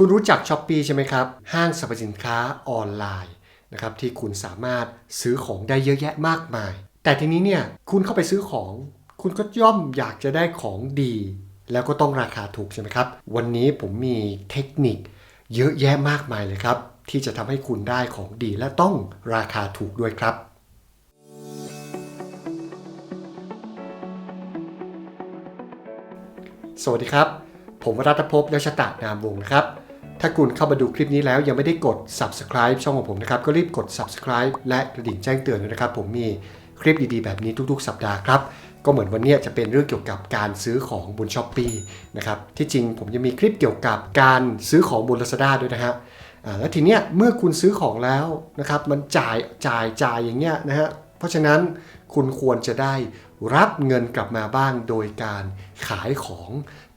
คุณรู้จัก s h อ p e e ใช่ไหมครับ ห้างสรรพสินค้าออนไลน์นะครับที่คุณสามารถซื้อของได้เยอะแยะมากมาย แต่ทีนี้เนี่ยคุณเข้าไปซื้อของ คุณก็ย่อมอยากจะได้ของดี แล้วก็ต้องราคาถูกใช่ไหมครับ วันนี้ผมมีเทคนิคเยอะแยะมากมายเลยครับ ที่จะทำให้คุณได้ของดีและต้องราคาถูกด้วยครับสวัสดีครับ ผมรัตภพและชตานามวงศ์นะครับ ถ้าคุณเข้ามาดูคลิปนี้แล้วยังไม่ได้กด subscribe ช่องของผมนะครับ ก็รีบกด subscribe และกระดิ่งแจ้งเตือนนะครับ ผมมีคลิปดีๆ แบบนี้ทุกๆ สัปดาห์ครับ ก็เหมือนวันนี้จะเป็นเรื่องเกี่ยวกับการซื้อของบนช้อปปีนะครับ ที่จริงผมจะมีคลิปเกี่ยวกับการซื้อของบน Lazada ด้วยนะฮะแล้วทีเนี้ยเมื่อคุณซื้อของแล้วนะครับมันจ่ายจ่ายจ่ายอย่างเงี้ยนะฮะเพราะฉะนั้นคุณควรจะได้รับเงินกลับมาบ้างโดยการขายของ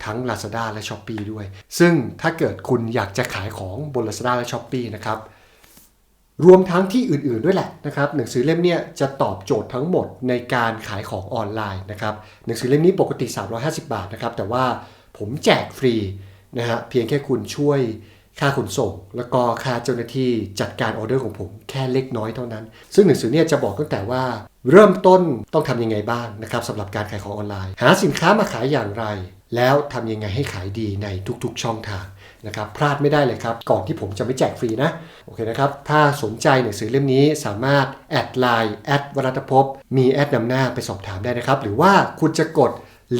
ทั้ง Lazada และ s h อ p e e ด้วย ซึ่งถ้าเกิดคุณอยากจะขายของบน Lazada และ s h อ p e e นะครับรวมทั้งที่อื่นๆด้วยแหละนะครับหนังสือเล่มนี้จะตอบโจทย์ทั้งหมดในการขายของออนไลน์นะครับหนังสือเล่มนี้ปกติ 350 บาทนะครับแต่ว่าผมแจกฟรีนะฮะเพียงแค่คุณช่วยค่าขนส่ง แล้วก็ค่าเจ้าหน้าที่จัดการออเดอร์ของผมแค่เล็กน้อยเท่านั้น ซึ่งหนังสือเนี่ยจะบอกตั้งแต่ว่า เริ่มต้นต้องทำยังไงบ้างนะครับสำหรับการขายของออนไลน์ หาสินค้ามาขายอย่างไร แล้วทำยังไงให้ขายดีในทุกๆ ช่องทางนะครับพลาดไม่ได้เลยครับ ก่อนที่ผมจะไม่แจกฟรีนะ โอเคนะครับ ถ้าสนใจหนังสือเล่มนี้สามารถแอดไลน์แอดวรัตภพมีแอดนำหน้าไปสอบถามได้นะครับ หรือว่าคุณจะกด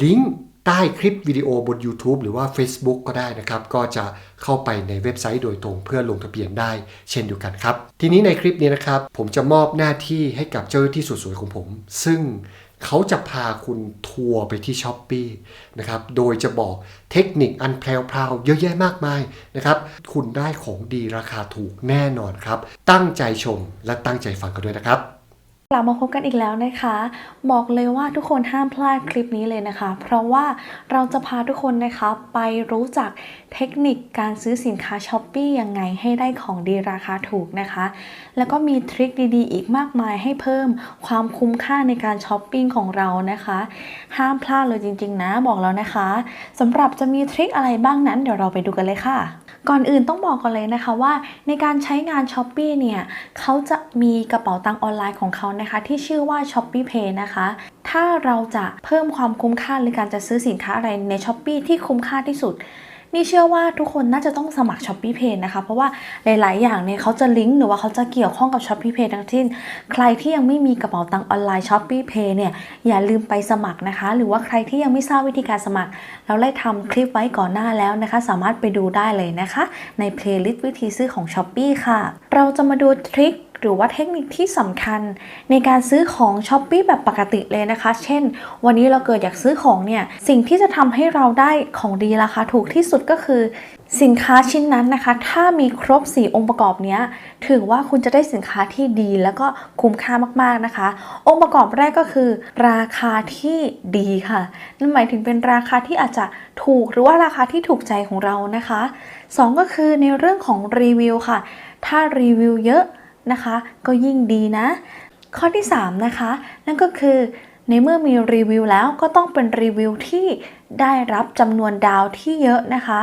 ลิงก์ใต้คลิปวิดีโอบน YouTube หรือว่า Facebook ก็ได้นะครับ ก็จะเข้าไปในเว็บไซต์โดยตรงเพื่อลงทะเบียนได้เช่นเดียวกันครับ ทีนี้ในคลิปนี้นะครับ ผมจะมอบหน้าที่ให้กับเจ้าหน้าที่สวยๆของผม ซึ่ง เขาจะพาคุณทัวร์ไปที่ช้อปปีนะครับ โดยจะบอกเทคนิคอันแพรวๆเยอะแยะมากมายนะครับ คุณได้ของดีราคาถูกแน่นอนครับ ตั้งใจชมและตั้งใจฟังกันด้วยนะครับ กลับมาพบกันอีกแล้วนะคะ บอกเลยว่าทุกคนห้ามพลาดคลิปนี้เลยนะคะ เพราะว่าเราจะพาทุกคนนะคะไปรู้จักเทคนิคการซื้อสินค้าช้อปปี้ยังไงให้ได้ของดีราคาถูกนะคะ แล้วก็มีทริคดีๆ อีกมากมายให้เพิ่มความคุ้มค่าในการช้อปปิ้งของเรานะคะ ห้ามพลาดเลยจริงๆนะบอกแล้วนะคะสำหรับจะมีทริคอะไรบ้างนั้นเดี๋ยวเราไปดูกันเลยค่ะ ก่อนอื่นต้องบอกก่อนเลยนะคะว่าในการใช้งาน s h อ p e e เนี่ยเขาจะมีกระเป๋าตังค์ออนไลน์ของเขานะคะ ที่ชื่อว่า s h อ p e e Pay นะคะ ถ้าเราจะเพิ่มความคุ้มค่าหรือการจะซื้อสินค้าอะไรใน s h อ p e e ที่คุ้มค่าที่สุด นี่เชื่อว่าทุกคนน่าจะต้องสมัคร s h อ p e e Pay นะคะ เพราะว่าหลาย ๆ อย่างเนี่ยเขาจะลิงก์หรือว่าเขาจะเกี่ยวข้องกับ s h อ p e e Pay ทั้งสิ้น ใครที่ยังไม่มีกระเป๋าตังค์ออนไลน์ s h อ p e e Pay เนี่ยอย่าลืมไปสมัครนะคะ หรือว่าใครที่ยังไม่ทราบวิธีการสมัคร เราได้ทำคลิปไว้ก่อนหน้าแล้วนะคะ สามารถไปดูได้เลยนะคะ ในเพลย์ลิสต์วิธีซื้อของ s h อ p e e ค่ะ เราจะมาดูทริค หรือว่าเทคนิคที่สำคัญในการซื้อของ s h อ p e e แบบปกติเลยนะคะ เช่น วันนี้เราเกิดอยากซื้อของเนี่ย สิ่งที่จะทำให้เราได้ของดีราคาถูกที่สุดก็คือ สินค้าชิ้นนั้นนะคะ ถ้ามีครบ 4 องค์ประกอบนี้ถือว่าคุณจะได้สินค้าที่ดีแล้วก็คุ้มค่ามากๆนะคะ องค์ประกอบแรกก็คือ ราคาที่ดีค่ะ นั่นหมายถึงเป็นราคาที่อาจจะถูกหรือว่าราคาที่ถูกใจของเรานะคะสองก็คือในเรื่องของรีวิวค่ะ ถ้ารีวิวเยอะ นะคะ ก็ยิ่งดีนะ ข้อที่ 3 นะคะ นั่นก็คือในเมื่อมีรีวิวแล้วก็ต้องเป็นรีวิวที่ได้รับจำนวนดาวที่เยอะนะคะ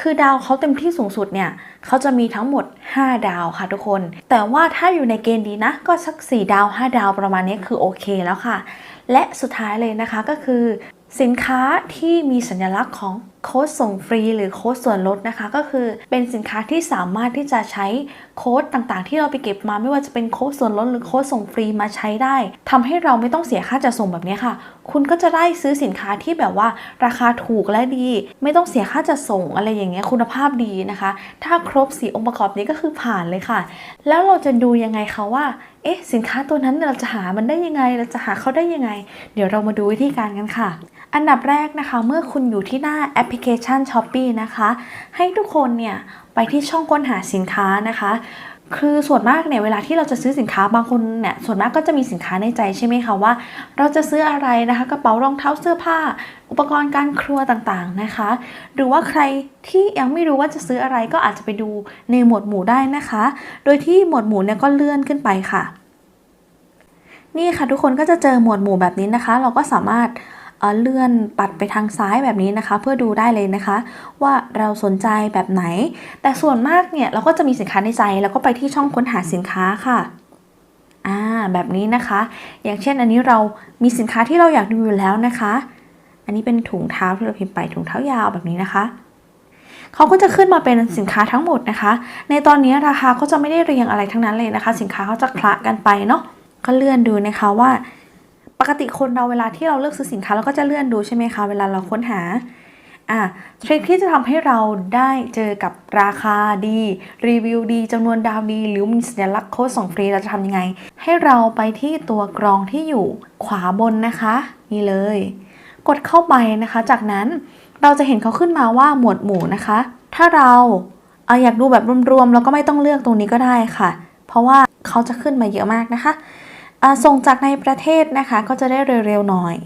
คือดาวเขาเต็มที่สูงสุดเนี่ยเขาจะมีทั้งหมด 5 ดาวค่ะทุกคน แต่ว่าถ้าอยู่ในเกณฑ์ดีนะ ก็สัก 4 ดาว 5 ดาวประมาณนี้คือโอเคแล้วค่ะ และสุดท้ายเลยนะคะก็คือ สินค้าที่มีสัญลักษณ์ของ โค้ดส่งฟรีหรือโค้ดส่วนลดนะคะ ก็คือเป็นสินค้าที่สามารถที่จะใช้โค้ดต่างๆ ที่เราไปเก็บมาไม่ว่าจะเป็นโค้ดส่วนลดหรือโค้ดส่งฟรีมาใช้ได้ทำให้เราไม่ต้องเสียค่าจัดส่งแบบนี้ค่ะ คุณก็จะได้ซื้อสินค้าที่แบบว่าราคาถูกและดี ไม่ต้องเสียค่าจัดส่งอะไรอย่างเงี้ยคุณภาพดีนะคะ ถ้าครบสีองค์ประกอบนี้ก็คือผ่านเลยค่ะ แล้วเราจะดูยังไงคะว่าเอ๊ะสินค้าตัวนั้นเราจะหามันได้ยังไง เราจะหาเขาได้ยังไง เดี๋ยวเรามาดูวิธีการกันค่ะ อันดับแรกนะคะ เมื่อคุณอยู่ที่หน้าแอปพลิเคชัน s h อ p e e นะคะ ให้ทุกคนเนี่ยไปที่ช่องค้นหาสินค้านะคะ คือส่วนมากเนี่ยเวลาที่เราจะซื้อสินค้าบางคนเนี่ยส่วนมากก็จะมีสินค้าในใจใช่ไหมคะว่า เราจะซื้ออะไรนะคะกระเป๋ารองเท้าเสื้อผ้า อุปกรณ์การครัวต่างๆนะคะ หรือว่าใครที่ยังไม่รู้ว่าจะซื้ออะไรก็อาจจะไปดูในหมวดหมู่ได้นะคะ โดยที่หมวดหมู่เนี่ยก็เลื่อนขึ้นไปค่ะนี่ค่ะทุกคนก็จะเจอหมวดหมู่แบบนี้นะคะ เราก็สามารถ เลื่อนปัดไปทางซ้ายแบบนี้นะคะ เพื่อดูได้เลยนะคะ ว่าเราสนใจแบบไหน แต่ส่วนมากเนี่ยเราก็จะมีสินค้าในใจ แล้วก็ไปที่ช่องค้นหาสินค้าค่ะอ่าแบบนี้นะคะ อย่างเช่นอันนี้เรามีสินค้าที่เราอยากดูอยู่แล้วนะคะ อันนี้เป็นถุงเท้าที่เราพิมพ์ไปถุงเท้ายาวแบบนี้นะคะเขาก็จะขึ้นมาเป็นสินค้าทั้งหมดนะคะ ในตอนนี้ราคาก็จะไม่ได้เรียงอะไรทั้งนั้นเลยนะคะ สินค้าเขาจะคละกันไปเนาะก็เลื่อนดูนะคะว่า ปกติคนเราเวลาที่เราเลือกซื้อสินค้าเราก็จะเลื่อนดูใช่ไหมคะ เวลาเราค้นหาอะทริคที่จะทำให้เราได้เจอกับราคาดี รีวิวดีจำนวนดาวดี หรือมีสัญลักษณ์โค้ดส่งฟรีเราจะทำยังไง ให้เราไปที่ตัวกรองที่อยู่ขวาบนนะคะ นี่เลย กดเข้าไปนะคะ จากนั้นเราจะเห็นเขาขึ้นมาว่าหมวดหมู่นะคะ ถ้าเราเอาอยากดูแบบรวมๆเราก็ไม่ต้องเลือกตรงนี้ก็ได้ค่ะ เพราะว่าเขาจะขึ้นมาเยอะมากนะคะ ส่งจากในประเทศนะคะก็จะได้เร็วๆหน่อย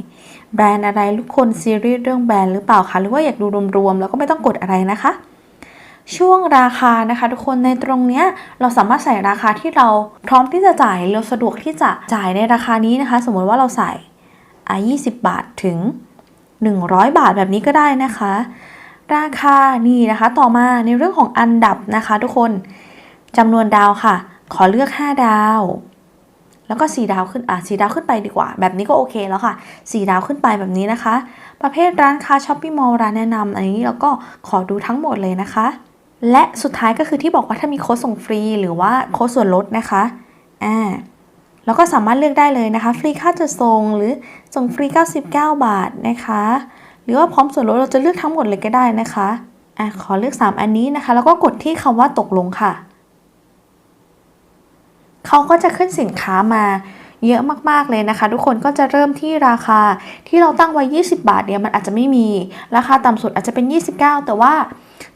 แบรนด์อะไรทุกคนซีรีส์เรื่องแบรนด์หรือเปล่าคะหรือว่าอยากดูรวมๆแล้วก็ไม่ต้องกดอะไรนะคะ ช่วงราคานะคะ ทุกคนในตรงเนี้ยเราสามารถใส่ราคาที่เราพร้อมที่จะจ่ายเราสะดวกที่จะจ่ายในราคานี้นะคะ สมมติว่าเราใส่อะ20 บาทถึง 100 บาทแบบนี้ก็ได้นะคะ ราคานี่นะคะต่อมาในเรื่องของอันดับนะคะ ทุกคนจำนวนดาวค่ะ ขอเลือก 5 ดาว แล้วก็ 4 ดาวขึ้นอะ4ดาวขึ้นไปดีกว่า แบบนี้ก็โอเคแล้วค่ะ 4 ดาวขึ้นไปแบบนี้นะคะ ประเภทร้านค้าช้อปปิ้งมอลล์ร้านแนะนำอันนี้เราก็ขอดูทั้งหมดเลยนะคะ และสุดท้ายก็คือที่บอกว่าถ้ามีโค้ดส่งฟรีหรือว่าโค้ดส่วนลดนะคะอ่าเราก็สามารถเลือกได้เลยนะคะ ฟรีค่าจัดส่งหรือส่งฟรี 99 บาทนะคะ หรือว่าพร้อมส่วนลดเราจะเลือกทั้งหมดเลยก็ได้นะคะอะขอเลือก 3 อันนี้นะคะ แล้วก็กดที่คำว่าตกลงค่ะ เขาก็จะขึ้นสินค้ามาเยอะมากๆเลยนะคะ ทุกคนก็จะเริ่มที่ราคาที่เราตั้งไว้ 20 บาทเนี่ยมันอาจจะไม่มีราคาต่ำสุดอาจจะเป็น 29 แต่ว่า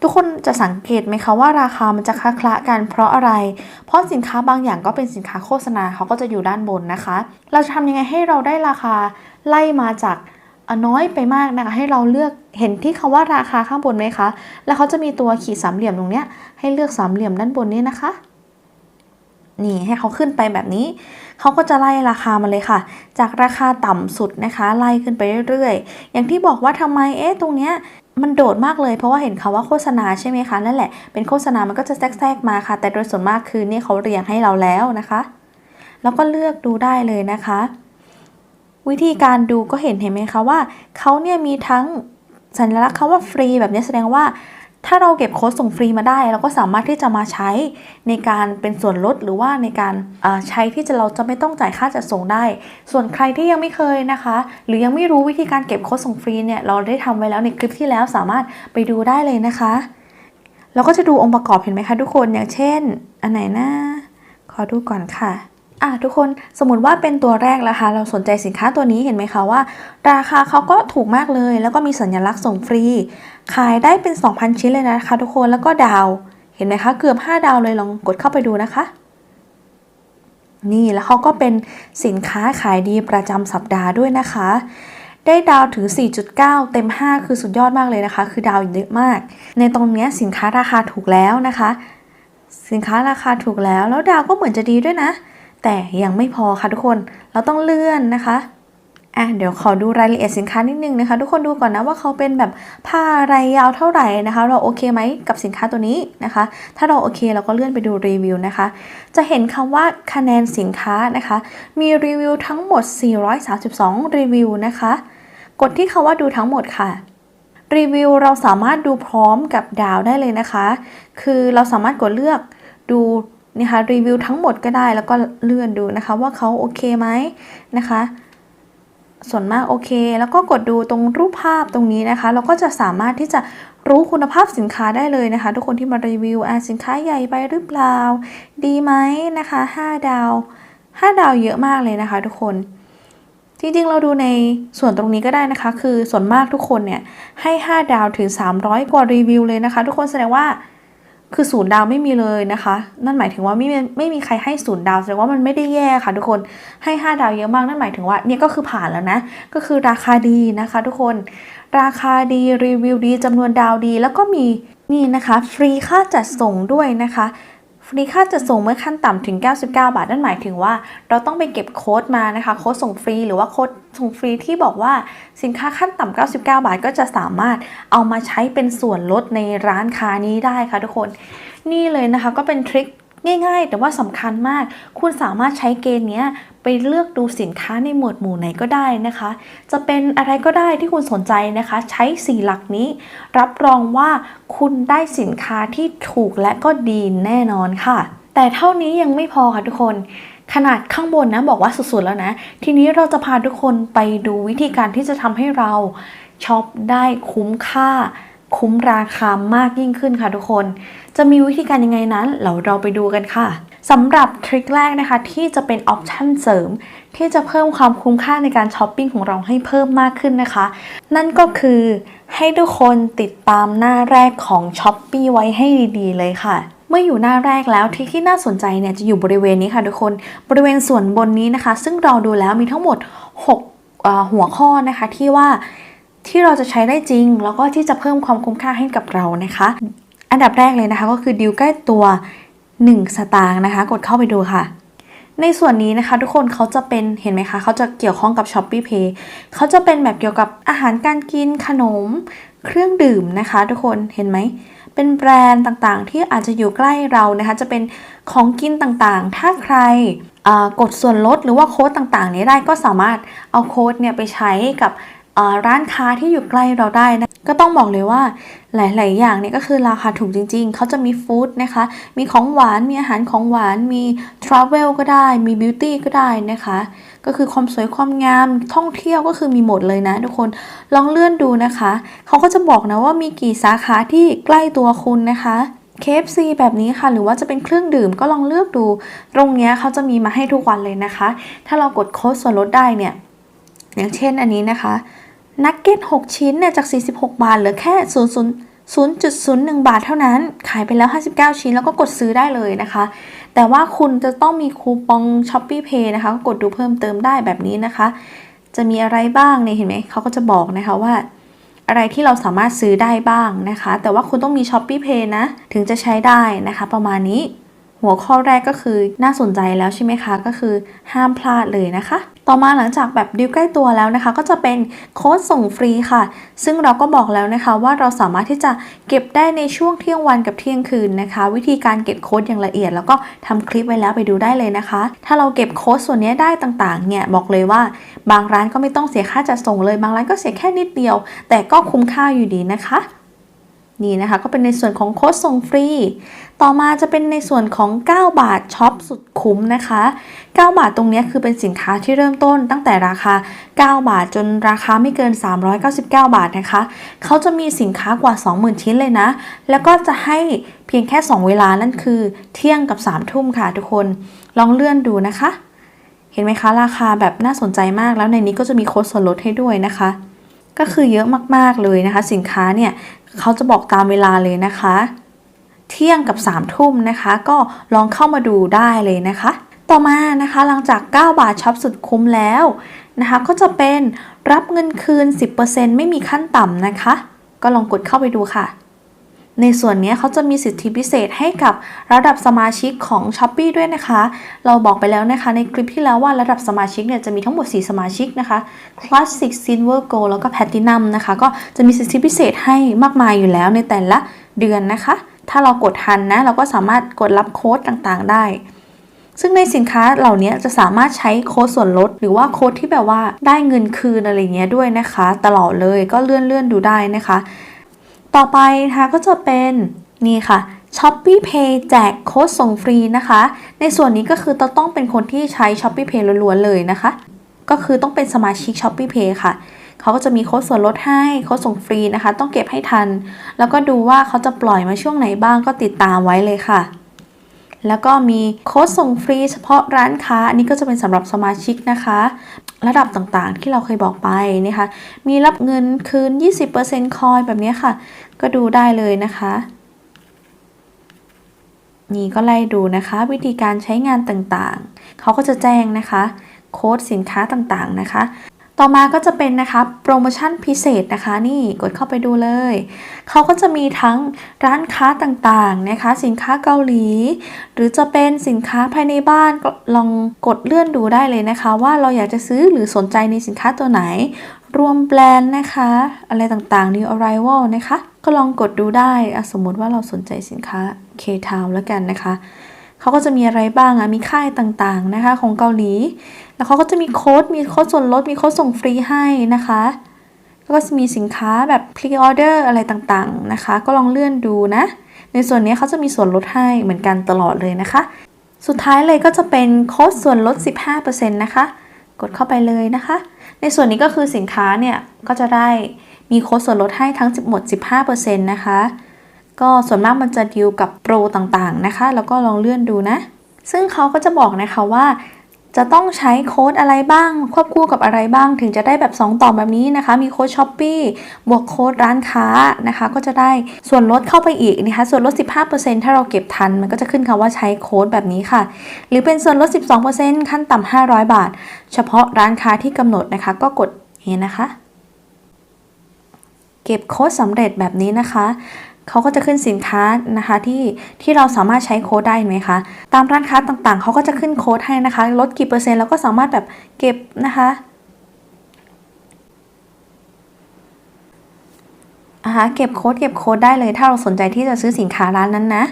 ทุกคนจะสังเกตไหมคะว่าราคามันจะคละคละกันเพราะอะไร เพราะสินค้าบางอย่างก็เป็นสินค้าโฆษณาเขาก็จะอยู่ด้านบนนะคะ เราจะทำยังไงให้เราได้ราคาไล่มาจากน้อยไปมากนะคะ ให้เราเลือกเห็นที่คำว่าราคาข้างบนไหมคะ แล้วเขาจะมีตัวขีดสามเหลี่ยมตรงเนี้ยให้เลือกสามเหลี่ยมด้านบนนี้นะคะ นี่ให้เขาขึ้นไปแบบนี้ เขาก็จะไล่ราคามาเลยค่ะ จากราคาต่ำสุดนะคะ ไล่ขึ้นไปเรื่อยๆ อย่างที่บอกว่าทำไมเอ๊ะตรงเนี้ยมันโดดมากเลยเพราะว่าเห็นคาว่าโฆษณาใช่ไหมคะนั่นแหละเป็นโฆษณามันก็จะแทรกๆมาค่ะ แต่โดยส่วนมากคือนี่เขาเรียงให้เราแล้วนะคะ แล้วก็เลือกดูได้เลยนะคะ วิธีการดูก็เห็นเห็นไหมคะว่าเขาเนี่ยมีทั้งสัญลักษณ์คำว่าฟรีแบบนี้แสดงว่า ถ้าเราเก็บโค้ดส่งฟรีมาได้ เราก็สามารถที่จะมาใช้ในการเป็นส่วนลดหรือว่าในการใช้ที่จะเราจะไม่ต้องจ่ายค่าจัดส่งได้ ส่วนใครที่ยังไม่เคยนะคะ หรือยังไม่รู้วิธีการเก็บโค้ดส่งฟรีเนี่ยเราได้ทำไว้แล้วในคลิปที่แล้วสามารถไปดูได้เลยนะคะเราก็จะดูองค์ประกอบเห็นไหมคะทุกคนอย่างเช่น อันไหนนะขอดูก่อนค่ะอะทุกคนสมมติว่าเป็นตัวแรกนะคะ เราสนใจสินค้าตัวนี้เห็นไหมคะว่า ราคาเขาก็ถูกมากเลย แล้วก็มีสัญลักษณ์ส่งฟรี ขายได้เป็น 2,000 ชิ้นเลยนะคะ ทุกคนแล้วก็ดาว เห็นไหมคะ เกือบ 5 ดาวเลยลองกดเข้าไปดูนะคะ นี่แล้วเขาก็เป็นสินค้าขายดีประจำสัปดาห์ด้วยนะคะ ได้ดาวถึง 4.9 เต็ม 5 คือสุดยอดมากเลยนะคะ คือดาวเยอะมาก ในตรงนี้สินค้าราคาถูกแล้วนะคะ สินค้าราคาถูกแล้ว แล้วดาวก็เหมือนจะดีด้วยนะ แต่ยังไม่พอค่ะทุกคนเราต้องเลื่อนนะคะ อะเดี๋ยวขอดูรายละเอียดสินค้านิดนึงนะคะ ทุกคนดูก่อนนะว่าเขาเป็นแบบผ้าอะไรยาวเท่าไหร่นะคะ เราโอเคไหมกับสินค้าตัวนี้นะคะ ถ้าเราโอเคเราก็เลื่อนไปดูรีวิวนะคะ จะเห็นคำว่าคะแนนสินค้านะคะ มีรีวิวทั้งหมด 432 รีวิวนะคะ กดที่คำว่าดูทั้งหมดค่ะรีวิวเราสามารถดูพร้อมกับดาวได้เลยนะคะ คือเราสามารถกดเลือกดูนะคะรีวิวทั้งหมดก็ได้แล้วก็เลื่อนดูนะคะว่าเขาโอเคไหมนะคะ ส่วนมากโอเค แล้วก็กดดูตรงรูปภาพตรงนี้นะคะ เราก็จะสามารถที่จะรู้คุณภาพสินค้าได้เลยนะคะ ทุกคนที่มารีวิวอะสินค้าใหญ่ไปหรือเปล่า ดีไหมนะคะ 5 ดาว 5 ดาวเยอะมากเลยนะคะ ทุกคนจริงๆเราดูในส่วนตรงนี้ก็ได้นะคะ คือส่วนมากทุกคนเนี่ยให้ 5 ดาวถึง 300 กว่ารีวิวเลยนะคะ ทุกคนแสดงว่า คือศูนย์ดาวไม่มีเลยนะคะ นั่นหมายถึงว่าไม่ไม่มีใครให้ศูนย์ดาวแสดงว่ามันไม่ได้แย่ค่ะ ทุกคนให้ 5 ดาวเยอะมากนั่นหมายถึงว่าเนี่ยก็คือผ่านแล้วนะ ก็คือราคาดีนะคะ ทุกคน ราคาดีรีวิวดีจำนวนดาวดี แล้วก็มีนี่นะคะ ฟรีค่าจัดส่งด้วยนะคะ มีค่าจัดส่งเมื่อขั้นต่ำถึง 99 บาท นั่นหมายถึงว่า เราต้องไปเก็บโค้ดมานะคะ โค้ดส่งฟรีหรือว่าโค้ดส่งฟรีที่บอกว่าสินค้าขั้นต่ำ 99 บาทก็จะสามารถเอามาใช้เป็นส่วนลดในร้านค้านี้ได้ค่ะทุกคน นี่เลยนะคะก็เป็นทริค ง่ายๆ แต่ว่าสำคัญมาก คุณสามารถใช้เกณฑ์นี้ไปเลือกดูสินค้าในหมวดหมู่ไหนก็ได้นะคะ จะเป็นอะไรก็ได้ที่คุณสนใจนะคะ ใช้สี่หลักนี้ รับรองว่าคุณได้สินค้าที่ถูกและก็ดีแน่นอนค่ะ แต่เท่านี้ยังไม่พอค่ะทุกคนขนาดข้างบนนะบอกว่าสุดๆแล้วนะ ทีนี้เราจะพาทุกคนไปดูวิธีการที่จะทำให้เราช็อปได้คุ้มค่า คุ้มราคามากยิ่งขึ้นค่ะทุกคน จะมีวิธีการยังไงนั้นเราเราไปดูกันค่ะสำหรับทริคแรกนะคะที่จะเป็นออปชันเสริม ที่จะเพิ่มความคุ้มค่าในการช้อปปิ้งของเราให้เพิ่มมากขึ้นนะคะ นั่นก็คือให้ทุกคนติดตามหน้าแรกของ s h อ p e e ไว้ให้ดีๆ เลยค่ะ เมื่ออยู่หน้าแรกแล้วทริคที่น่าสนใจเนี่ยจะอยู่บริเวณนี้ค่ะทุกคนบริเวณส่วนบนนี้นะคะ ซึ่งเราดูแล้วมีทั้งหมด 6 หัวข้อนะคะที่ว่า ที่เราจะใช้ได้จริง แล้วก็ที่จะเพิ่มความคุ้มค่าให้กับเรานะคะ อันดับแรกเลยนะคะก็คือดิวใกล้ตัว 1 สตางค์นะคะ กดเข้าไปดูค่ะ ในส่วนนี้นะคะทุกคนเขาจะเป็นเห็นไหมคะเขาจะเกี่ยวข้องกับ s h อ p e e Pay เขาจะเป็นแบบเกี่ยวกับอาหารการกินขนม เครื่องดื่มนะคะ ทุกคนเห็นไหมเป็นแบรนด์ต่างๆ ที่อาจจะอยู่ใกล้เรานะคะ จะเป็นของกินต่างๆ ถ้าใครกดส่วนลดหรือว่าโค้ดต่างๆ นี้ได้ก็สามารถเอาโค้ดเนี่ยไปใช้กับ ร้านค้าที่อยู่ใกล้เราได้นะก็ต้องบอกเลยว่าหลาย ๆ อย่างเนี่ยก็คือราคาถูกจริง ๆ เขาจะมีฟู้ดนะคะ มีของหวาน มีอาหารของหวาน มีทราเวลก็ได้ มีบิวตี้ก็ได้นะคะ ก็คือความสวยความงาม ท่องเที่ยวก็คือมีหมดเลยนะทุกคน ลองเลื่อนดูนะคะ เขาก็จะบอกนะว่ามีกี่สาขาที่ใกล้ตัวคุณนะคะ KFC แบบนี้ค่ะ หรือว่าจะเป็นเครื่องดื่มก็ลองเลือกดู ตรงเนี้ยเขาจะมีมาให้ทุกวันเลยนะคะ ถ้าเรากดโค้ดส่วนลดได้เนี่ย อย่างเช่นอันนี้นะคะ นักเก็ต 6 ชิ้นเนี่ยจาก 46 บาทเหลือแค่0 0.01 บาทเท่านั้น ขายไปแล้ว 59 ชิ้น แล้วก็กดซื้อได้เลยนะคะ แต่ว่าคุณจะต้องมีคูปอง s h o p e e Pay นะคะก็กดดูเพิ่มเติมได้แบบนี้นะคะ จะมีอะไรบ้างเนี่ยเห็นไหม เขาก็จะบอกนะคะว่า อะไรที่เราสามารถซื้อได้บ้างนะคะ แต่ว่าคุณต้องมี s h o p e e Pay นะ ถึงจะใช้ได้นะคะ ประมาณนี้ หัวข้อแรกก็คือน่าสนใจแล้วใช่ไหมคะ ก็คือห้ามพลาดเลยนะคะ ต่อมาหลังจากแบบดิวใกล้ตัวแล้วนะคะ ก็จะเป็นโค้ดส่งฟรีค่ะ ซึ่งเราก็บอกแล้วนะคะว่าเราสามารถที่จะเก็บได้ในช่วงเที่ยงวันกับเที่ยงคืนนะคะ วิธีการเก็บโค้ดอย่างละเอียด แล้วก็ทำคลิปไว้แล้วไปดูได้เลยนะคะ ถ้าเราเก็บโค้ดส่วนนี้ได้ต่างๆเนี่ยบอกเลยว่า บางร้านก็ไม่ต้องเสียค่าจัดส่งเลย บางร้านก็เสียแค่นิดเดียว แต่ก็คุ้มค่าอยู่ดีนะคะ นี่นะคะก็เป็นในส่วนของโค้ดส่งฟรี ต่อมาจะเป็นในส่วนของ 9 บาทช็อปสุดคุ้มนะคะ 9 บาทตรงนี้คือเป็นสินค้าที่เริ่มต้นตั้งแต่ราคา 9 บาทจนราคาไม่เกิน 399 บาทนะคะ เขาจะมีสินค้ากว่า 20,000 ชิ้นเลยนะ แล้วก็จะให้เพียงแค่ 2 เวลานั่นคือ เที่ยงกับ 3 ทุ่มค่ะทุกคน ลองเลื่อนดูนะคะ เห็นไหมคะราคาแบบน่าสนใจมากแล้วในนี้ก็จะมีโค้ดส่วนลดให้ด้วยนะคะก็คือเยอะมาก ๆ เลยนะคะ สินค้าเนี่ย เขาจะบอกตามเวลาเลยนะคะ เที่ยงกับ3ามทุ่มนะคะ ก็ลองเข้ามาดูได้เลยนะคะ ต่อมานะคะหลังจาก 9 บาทช็อปสุดคุ้มแล้วนะคะ ก็จะเป็นรับเงินคืน 10%ไม่มีขั้นต่ำนะคะ ก็ลองกดเข้าไปดูค่ะ ในส่วนนี้เขาจะมีสิทธิพิเศษให้กับระดับสมาชิกของ s h อ p e e ด้วยนะคะ เราบอกไปแล้วนะคะในคลิปที่แล้วว่าระดับสมาชิกเนี่ยจะมีทั้งหมด 4 สมาชิกนะคะ Classic Silver Gold แล้วก็ Platinum นะคะ ก็จะมีสิทธิพิเศษให้มากมายอยู่แล้วในแต่ละเดือนนะคะ ถ้าเรากดทันนะ เราก็สามารถกดรับโค้ดต่างๆ ได้ซึ่งในสินค้าเหล่านี้จะสามารถใช้โค้ดส่วนลด หรือว่าโค้ดที่แบบว่าได้เงินคืนอะไรเงี้ยด้วยนะคะ ตลอดเลยก็เลื่อนเลื่อนดูได้นะคะ ต่อไปนะคะก็จะเป็นนี่ค่ะ s h o p e e Pay แจกโค้ดส่งฟรีนะคะ ในส่วนนี้ก็คือต้องเป็นคนที่ใช้ s h o p e e Pay ล้วนๆเลยนะคะ ก็คือต้องเป็นสมาชิก s h o p e e Pay ค่ะเขาก็จะมีโค้ดส่วนลดให้โค้ดส่งฟรีนะคะ ต้องเก็บให้ทัน แล้วก็ดูว่าเขาจะปล่อยมาช่วงไหนบ้างก็ติดตามไว้เลยค่ะ แล้วก็มีโค้ดส่งฟรีเฉพาะร้านค้า อันนี้ก็จะเป็นสำหรับสมาชิกนะคะ ระดับต่างๆที่เราเคยบอกไปนะคะ มีรับเงินคืน 20%คอยแบบนี้ค่ะ ก็ดูได้เลยนะคะ นี่ก็ไล่ดูนะคะ วิธีการใช้งานต่างๆ เขาก็จะแจ้งนะคะ โค้ดสินค้าต่างๆนะคะ ต่อมาก็จะเป็นนะคะโปรโมชั่นพิเศษนะคะนี่กดเข้าไปดูเลย เขาก็จะมีทั้งร้านค้าต่างๆนะคะ สินค้าเกาหลี หรือจะเป็นสินค้าภายในบ้านก็ลองกดเลื่อนดูได้เลยนะคะ ว่าเราอยากจะซื้อหรือสนใจในสินค้าตัวไหน รวมแบรนด์นะคะ อะไรต่างๆ New Arrival นะคะ ก็ลองกดดูได้สมมติว่าเราสนใจสินค้า K-Town แล้วกันนะคะ เขาก็จะมีอะไรบ้างอะมีค่ายต่างๆนะคะ ของเกาหลี แล้วเขาก็จะมีโค้ดมีโค้ดส่วนลดมีโค้ดส่งฟรีให้นะคะแล้วก็จะมีสินค้าแบบ pre-order อะไรต่างๆนะคะ ก็ลองเลื่อนดูนะ ในส่วนนี้เขาจะมีส่วนลดให้เหมือนกันตลอดเลยนะคะ สุดท้ายเลยก็จะเป็นโค้ดส่วนลด 15%นะคะ กดเข้าไปเลยนะคะ ในส่วนนี้ก็คือสินค้าเนี่ยก็จะได้มีโค้ดส่วนลดให้ทั้งหมด 15%นะคะ ก็ส่วนมากมันจะดีลกับโปรต่างๆนะคะ แล้วก็ลองเลื่อนดูนะ ซึ่งเขาก็จะบอกนะคะว่าจะต้องใช้โค้ดอะไรบ้าง ควบคู่กับอะไรบ้าง ถึงจะได้แบบ 2 ต่อแบบนี้นะคะ มีโค้ดช้อปปี้บวกโค้ดร้านค้านะคะ ก็จะได้ส่วนลดเข้าไปอีกนะคะ ส่วนลด 15%ถ้าเราเก็บทัน มันก็จะขึ้นคำว่าใช้โค้ดแบบนี้ค่ะ หรือเป็นส่วนลด 12%ขั้นต่ำ500 บาท เฉพาะร้านค้าที่กำหนดนะคะ ก็กดอย่างนี้นะคะ เก็บโค้ดสำเร็จแบบนี้นะคะ เขาก็จะขึ้นสินค้านะคะที่ที่เราสามารถใช้โค้ดได้ไหมคะตามร้านค้าต่างๆ เขาก็จะขึ้นโค้ดให้นะคะ ลดกี่เปอร์เซ็นต์แล้วก็สามารถแบบเก็บนะคะอ่าฮะเก็บโค้ดเก็บโค้ดได้เลย ถ้าเราสนใจที่จะซื้อสินค้าร้านนั้นนะ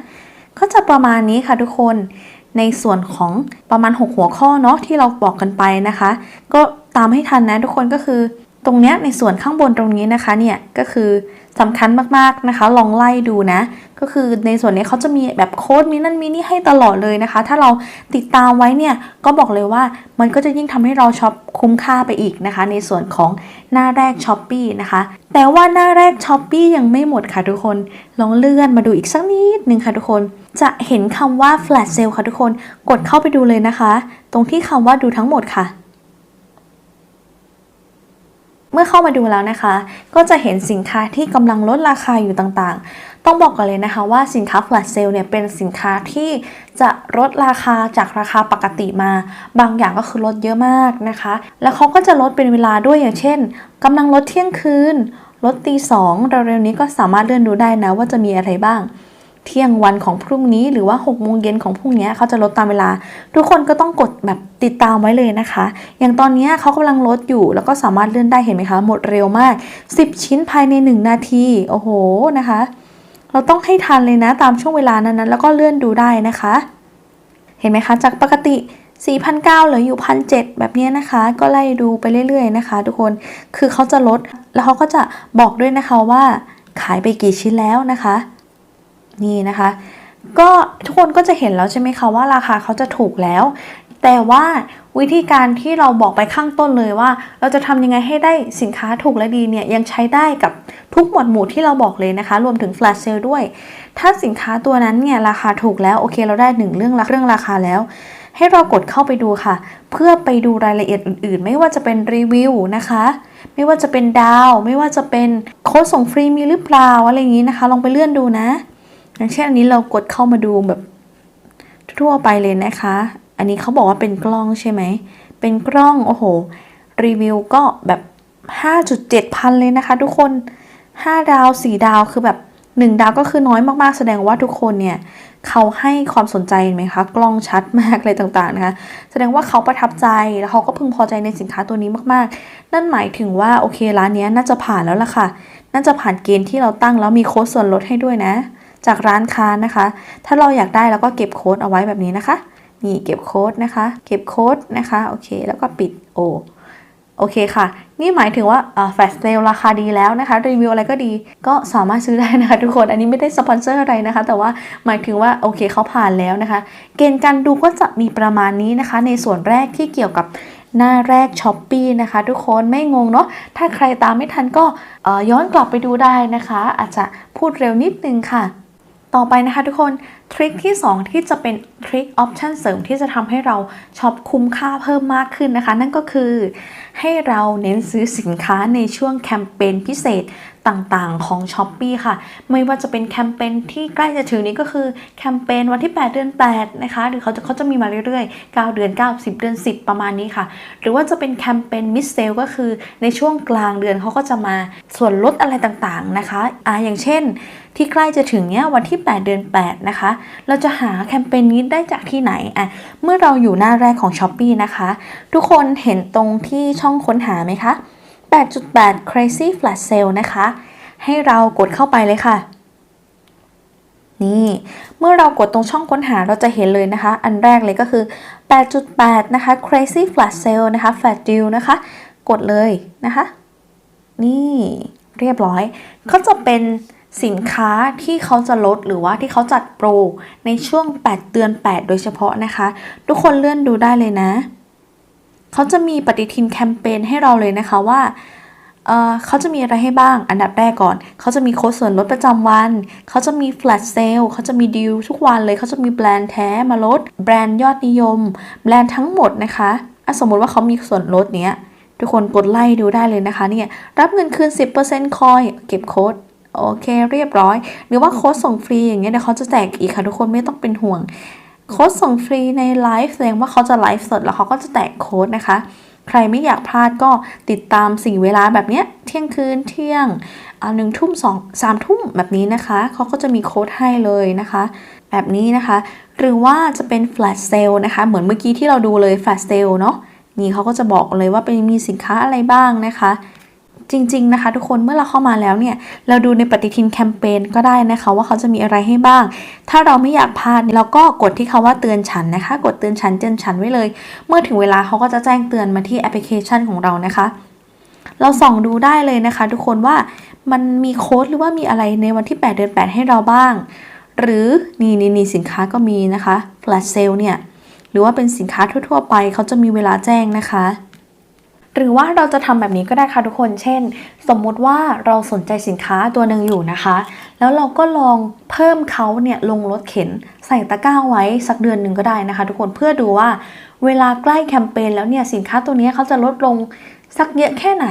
ก็จะประมาณนี้ค่ะทุกคนในส่วนของประมาณ 6 หัวข้อเนาะที่เราบอกกันไปนะคะ ก็ตามให้ทันนะทุกคนก็คือ ตรงเนี้ยในส่วนข้างบนตรงนี้นะคะเนี่ยก็คือสำคัญมากๆนะคะ ลองไล่ดูนะ ก็คือในส่วนนี้เขาจะมีแบบโค้ดมีนั่นมีนี่ให้ตลอดเลยนะคะ ถ้าเราติดตามไว้เนี่ยก็บอกเลยว่ามันก็จะยิ่งทำให้เราช็อปคุ้มค่าไปอีกนะคะ ในส่วนของหน้าแรกช้อปปีนะคะ แต่ว่าหน้าแรกช้อปปียังไม่หมดค่ะทุกคน ลองเลื่อนมาดูอีกสักนิดนึงค่ะทุกคน จะเห็นคำว่า flash sale ค่ะทุกคน กดเข้าไปดูเลยนะคะ ตรงที่คำว่าดูทั้งหมดค่ะ เมื่อเข้ามาดูแล้วนะคะ ก็จะเห็นสินค้าที่กำลังลดราคาอยู่ต่างๆ ต้องบอกก่อนเลยนะคะว่าสินค้า flash sale เนี่ยเป็นสินค้าที่จะลดราคาจากราคาปกติมา บางอย่างก็คือลดเยอะมากนะคะ แล้วเขาก็จะลดเป็นเวลาด้วยอย่างเช่นกำลังลดเที่ยงคืนลดตีสองเร็วๆนี้ก็สามารถเลื่อนดูได้นะว่าจะมีอะไรบ้าง เที่ยงวันของพรุ่งนี้หรือว่า6โมงเย็นของพรุ่งนี้เขาจะลดตามเวลา ทุกคนก็ต้องกดแบบติดตามไว้เลยนะคะ อย่างตอนนี้เขากำลังลดอยู่แล้วก็สามารถเลื่อนได้เห็นไหมคะ หมดเร็วมาก 10 ชิ้นภายใน 1 นาที โอ้โหนะคะ เราต้องให้ทันเลยนะตามช่วงเวลานั้นๆแล้วก็เลื่อนดูได้นะคะ เห็นไหมคะจากปกติ4,900เหลืออยู่1,700แบบนี้นะคะ ก็ไล่ดูไปเรื่อยๆนะคะ ทุกคนคือเขาจะลดแล้วเขาก็จะบอกด้วยนะคะว่าขายไปกี่ชิ้นแล้วนะคะ นี่นะคะ ก็ทุกคนก็จะเห็นแล้วใช่ไหมคะว่าราคาเขาจะถูกแล้ว แต่ว่าวิธีการที่เราบอกไปข้างต้นเลยว่า เราจะทำยังไงให้ได้สินค้าถูกและดีเนี่ยยังใช้ได้กับทุกหมวดหมู่ที่เราบอกเลยนะคะ รวมถึง flash sale ด้วย ถ้าสินค้าตัวนั้นเนี่ยราคาถูกแล้วโอเคเราได้หนึ่งเรื่องเรื่องราคาแล้ว ให้เรากดเข้าไปดูค่ะ เพื่อไปดูรายละเอียดอื่นๆ ไม่ว่าจะเป็นรีวิวนะคะ ไม่ว่าจะเป็นดาว ไม่ว่าจะเป็นโค้ดส่งฟรีมีหรือเปล่าอะไรอย่างนี้นะคะ ลองไปเลื่อนดูนะ อย่างเช่นอันนี้เรากดเข้ามาดูแบบทั่วไปเลยนะคะ อันนี้เขาบอกว่าเป็นกล้องใช่ไหม เป็นกล้องโอ้โห รีวิวก็แบบ 5.7 พันเลยนะคะ ทุกคน 5 ดาว 4 ดาวคือแบบ 1 ดาวก็คือน้อยมากๆ แสดงว่าทุกคนเนี่ยเขาให้ความสนใจไหมคะ กล้องชัดมากอะไรต่างๆนะคะ แสดงว่าเขาประทับใจแล้วเขาก็พึงพอใจในสินค้าตัวนี้มากๆ นั่นหมายถึงว่าโอเคร้านนี้น่าจะผ่านแล้วล่ะค่ะ น่าจะผ่านเกณฑ์ที่เราตั้งแล้วมีโค้ดส่วนลดให้ด้วยนะ จากร้านค้านะคะ ถ้าเราอยากได้แล้วก็เก็บโค้ดเอาไว้แบบนี้นะคะนี่เก็บโค้ดนะคะ เก็บโค้ดนะคะ โอเค แล้วก็ปิดโอโอเคค่ะ นี่หมายถึงว่าแฟลชเซลราคาดีแล้วนะคะ รีวิวอะไรก็ดี ก็สามารถซื้อได้นะคะทุกคน อันนี้ไม่ได้สปอนเซอร์อะไรนะคะ แต่ว่าหมายถึงว่าโอเคเขาผ่านแล้วนะคะ เกณฑ์การดูก็จะมีประมาณนี้นะคะ ในส่วนแรกที่เกี่ยวกับหน้าแรกช้อปปีนะคะ ทุกคนไม่งงเนาะ ถ้าใครตามไม่ทันก็ย้อนกลับไปดูได้นะคะ อาจจะพูดเร็วนิดนึงค่ะ ต่อไปนะคะทุกคนทริคที่ 2 ที่จะเป็นทริคออปชันเสริมที่จะทำให้เราช็อปคุ้มค่าเพิ่มมากขึ้นนะคะ นั่นก็คือให้เราเน้นซื้อสินค้าในช่วงแคมเปญพิเศษต่างๆของ s h อ p e e ค่ะ ไม่ว่าจะเป็นแคมเปญที่ใกล้จะถึงนี้ก็คือแคมเปญวันที่ 8 เดือน 8 นะคะ หรือเขาจะเขาจะมีมาเรื่อยๆ 9 เดือน 9 10 เดือน 10 ประมาณนี้ค่ะ หรือว่าจะเป็นแคมเปญมิสเซลก็คือในช่วงกลางเดือนเขาก็จะมาส่วนลดอะไรต่างๆนะคะอ่าอย่างเช่น ที่ใกล้จะถึงเนี้ยวันที่ 8 เดือน 8 นะคะ เราจะหาแคมเปญนี้ได้จากที่ไหนอะเมื่อเราอยู่หน้าแรกของ s h อ p e e นะคะ ทุกคนเห็นตรงที่ช่องค้นหาไหมคะ 8.8 crazy flash sale นะคะ ให้เรากดเข้าไปเลยค่ะนี่เมื่อเรากดตรงช่องค้นหาเราจะเห็นเลยนะคะ อันแรกเลยก็คือ 8.8 นะคะ crazy flash sale นะคะ flash deal นะคะ กดเลยนะคะ นี่เรียบร้อย ก็จะเป็น สินค้าที่เขาจะลดหรือว่าที่เขาจัดโปร ในช่วง 8 เดือน 8 โดยเฉพาะนะคะ ทุกคนเลื่อนดูได้เลยนะ เขาจะมีปฏิทินแคมเปญให้เราเลยนะคะว่าเเขาจะมีอะไรให้บ้าง อันดับแรกก่อน เขาจะมีโค้ดส่วนลดประจำวัน เขาจะมี flash sale เขาจะมีดีลทุกวันเลย เขาจะมีแบรนด์แท้มาลด แบรนด์ยอดนิยม แบรนด์ทั้งหมดนะคะะสมมติว่าเขามีส่วนลดเนี้ย ทุกคนกดไล่ดูได้เลยนะคะเนี่ย รับเงินคืน 10%คอย เก็บโค้ด โอเคเรียบร้อย หรือว่าโค้ดส่งฟรีอย่างเงี้ยเดี๋ยวเขาจะแจกอีกค่ะทุกคนไม่ต้องเป็นห่วง โค้ดส่งฟรีในไลฟ์แสดงว่าเขาจะไลฟ์สดแล้วเขาก็จะแจกโค้ดนะคะ ใครไม่อยากพลาดก็ติดตามสิ่งเวลาแบบเนี้ยเที่ยงคืนเที่ยงอ่าหนึ่งทุ่มสองสามทุ่มแบบนี้นะคะเขาก็จะมีโค้ดให้เลยนะคะ แบบนี้นะคะ หรือว่าจะเป็น flash sale นะคะ เหมือนเมื่อกี้ที่เราดูเลย flash sale เนาะนี่เขาก็จะบอกเลยว่าเป็นมีสินค้าอะไรบ้างนะคะ จริง ๆ นะคะ ทุกคนเมื่อเราเข้ามาแล้วเนี่ย เราดูในปฏิทินแคมเปญก็ได้นะคะ ว่าเขาจะมีอะไรให้บ้าง ถ้าเราไม่อยากพลาดเราก็กดที่คาว่าเตือนฉันนะคะ กดเตือนฉันเตือนฉันไว้เลย เมื่อถึงเวลาเขาก็จะแจ้งเตือนมาที่แอปพลิเคชันของเรานะคะ เราส่องดูได้เลยนะคะ ทุกคนว่ามันมีโค้ดหรือว่ามีอะไรในวันที่ 8 เดือน 8 ให้เราบ้าง หรือนี่นี่นี่สินค้าก็มีนะคะ flash sale เนี่ยหรือว่าเป็นสินค้าทั่ว ๆ ไปเขาจะมีเวลาแจ้งนะคะ หรือว่าเราจะทำแบบนี้ก็ได้ค่ะทุกคน เช่น สมมุติว่าเราสนใจสินค้าตัวหนึ่งอยู่นะคะ แล้วเราก็ลองเพิ่มเขาเนี่ยลงรถเข็นใส่ตะกร้าไว้สักเดือนหนึ่งก็ได้นะคะ ทุกคนเพื่อดูว่าเวลาใกล้แคมเปญแล้วเนี่ยสินค้าตัวนี้เขาจะลดลงสักเยอะแค่ไหน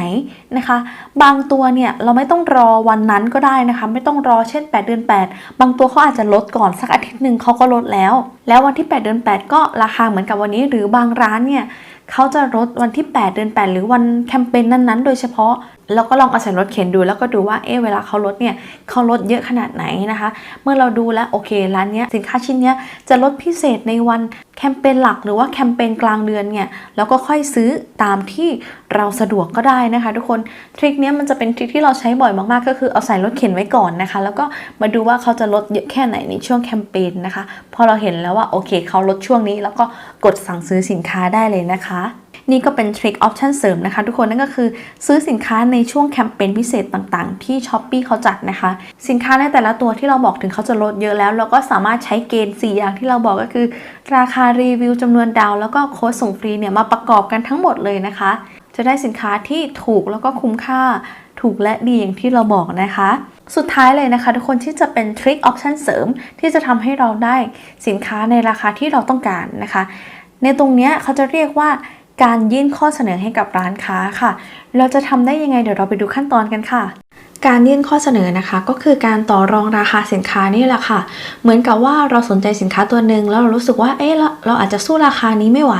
นะคะ บางตัวเนี่ยเราไม่ต้องรอวันนั้นก็ได้นะคะ ไม่ต้องรอเช่น 8 เดือน 8 บางตัวเขาอาจจะลดก่อนสักอาทิตย์หนึ่งเขาก็ลดแล้ว แล้ววันที่ 8 เดือน 8 ก็ราคาเหมือนกับวันนี้ หรือบางร้านเนี่ย เขาจะลดวันที่ 8 เดือน 8 หรือวันแคมเปญนั้นๆ โดยเฉพาะแล้วก็ลองเอาใส่รถเข็นดูแล้วก็ดูว่าเอ๊ะเวลาเขาลดเนี่ยเขาลดเยอะขนาดไหนนะคะ เมื่อเราดูแล้วโอเคร้านเนี้ยสินค้าชิ้นเนี้ยจะลดพิเศษในวันแคมเปญหลักหรือว่าแคมเปญกลางเดือนเนี่ยแล้วก็ค่อยซื้อตามที่เราสะดวกก็ได้นะคะ ทุกคนทริคเนี้ยมันจะเป็นทริคที่เราใช้บ่อยมากๆ ก็คือเอาใส่รถเข็นไว้ก่อนนะคะ แล้วก็มาดูว่าเขาจะลดเยอะแค่ไหนในช่วงแคมเปญนะคะ พอเราเห็นแล้วว่าโอเคเขาลดช่วงนี้ แล้วก็กดสั่งซื้อสินค้าได้เลยนะคะ นี่ก็เป็นทริคออปชันเสริมนะคะทุกคนนั่นก็คือซื้อสินค้าในช่วงแคมเปญพิเศษต่างๆ ที่ s h อ p e e เขาจัดนะคะ สินค้าในแต่ละตัวที่เราบอกถึงเขาจะลดเยอะแล้ว เราก็สามารถใช้เกณฑ์ 4 อย่างที่เราบอกก็คือ ราคารีวิวจำนวนดาวแล้วก็โค้ดส่งฟรีเนี่ยมาประกอบกันทั้งหมดเลยนะคะ จะได้สินค้าที่ถูกแล้วก็คุ้มค่าถูกและดีอย่างที่เราบอกนะคะ สุดท้ายเลยนะคะ ทุกคนที่จะเป็นทริคออปชันเสริมที่จะทำให้เราได้สินค้าในราคาที่เราต้องการนะคะ ในตรงนี้เขาจะเรียกว่า การยื่นข้อเสนอให้กับร้านค้าค่ะ เราจะทำได้ยังไงเดี๋ยวเราไปดูขั้นตอนกันค่ะการยื่นข้อเสนอนะคะก็คือการต่อรองราคาสินค้านี่แหละค่ะ เหมือนกับว่าเราสนใจสินค้าตัวหนึ่งแล้วเรารู้สึกว่าเอ๊ะเราเราอาจจะสู้ราคานี้ไม่ไหว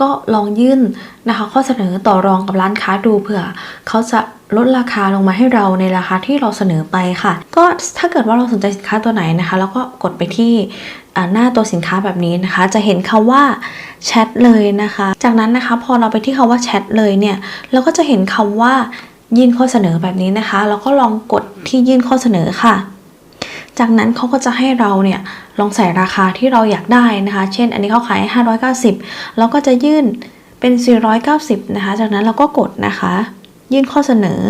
ก็ลองยื่นนะคะ ข้อเสนอต่อรองกับร้านค้าดูเผื่อเขาจะลดราคาลงมาให้เราในราคาที่เราเสนอไปค่ะ ก็ถ้าเกิดว่าเราสนใจสินค้าตัวไหนนะคะ แล้วก็กดไปที่ หน้าตัวสินค้าแบบนี้นะคะ จะเห็นคำว่าแชทเลยนะคะ จากนั้นนะคะพอเราไปที่คำว่าแชทเลยเนี่ยเราก็จะเห็นคำว่ายื่นข้อเสนอแบบนี้นะคะแล้วก็ลองกดที่ยื่นข้อเสนอค่ะ จากนั้นเขาก็จะให้เราเนี่ยลองใส่ราคาที่เราอยากได้นะคะ เช่น อันนี้เขาขาย 590เราก็จะยื่นเป็น 490 นะคะ จากนั้นเราก็กดนะคะ ยื่นข้อเสนอ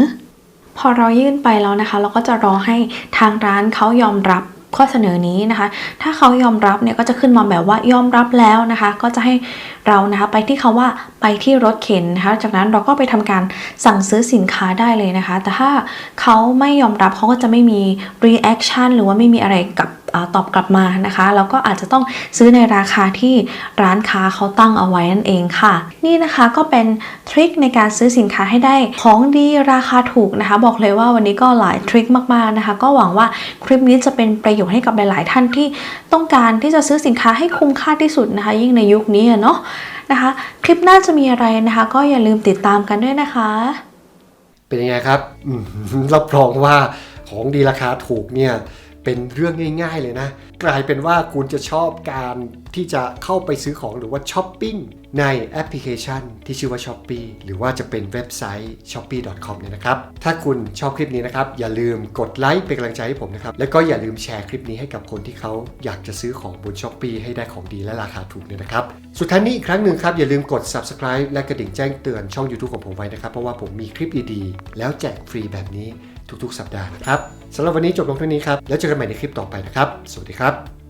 พอเรายื่นไปแล้วนะคะ เราก็จะรอให้ทางร้านเขายอมรับ ข้อเสนอนี้นะคะ ถ้าเขายอมรับเนี่ยก็จะขึ้นมาแบบว่ายอมรับแล้วนะคะ ก็จะให้เรานะคะไปที่คาว่าไปที่รถเข็นนะคะ จากนั้นเราก็ไปทำการสั่งซื้อสินค้าได้เลยนะคะ แต่ถ้าเขาไม่ยอมรับเขาก็จะไม่มี reaction หรือว่าไม่มีอะไรกับ ตอบกลับมานะคะ แล้วก็อาจจะต้องซื้อในราคาที่ร้านค้าเขาตั้งเอาไว้นั่นเองค่ะ นี่นะคะก็เป็นทริคในการซื้อสินค้าให้ได้ของดีราคาถูกนะคะ บอกเลยว่าวันนี้ก็หลายทริคมากๆนะคะ ก็หวังว่าคลิปนี้จะเป็นประโยชน์ให้กับหลาย ๆ ท่านที่ต้องการที่จะซื้อสินค้าให้คุ้มค่าที่สุดนะคะ ยิ่งในยุคนี้เนาะนะคะ คลิปหน้าจะมีอะไรนะคะ ก็อย่าลืมติดตามกันด้วยนะคะ เป็นยังไงครับรับรองว่าของดีราคาถูกเนี่ย เป็นเรื่องง่าย ๆ เลยนะ กลายเป็นว่าคุณจะชอบการที่จะเข้าไปซื้อของหรือว่าช้อปปิ้งในแอปพลิเคชันที่ชื่อว่า s h อ p e e หรือว่าจะเป็นเว็บไซต์ shopee.com เนี่ยนะครับ ถ้าคุณชอบคลิปนี้นะครับ อย่าลืมกดไลค์เป็นกำลังใจให้ผมนะครับ แล้วก็อย่าลืมแชร์คลิปนี้ให้กับคนที่เขาอยากจะซื้อของบน s h อ p e e ให้ได้ของดีและราคาถูกเนี่ยนะครับ สุดท้ายนี้อีกครั้งหนึ่งครับ อย่าลืมกด subscribe และกระดิ่งแจ้งเตือนช่อง YouTube ของผมไว้นะครับ เพราะว่าผมมีคลิปดีๆ แล้วแจกฟรีแบบนี้ ทุกๆ สัปดาห์นะครับสำหรับวันนี้จบลงเท่านี้ครับ แล้วเจอกันใหม่ในคลิปต่อไปนะครับ สวัสดีครับ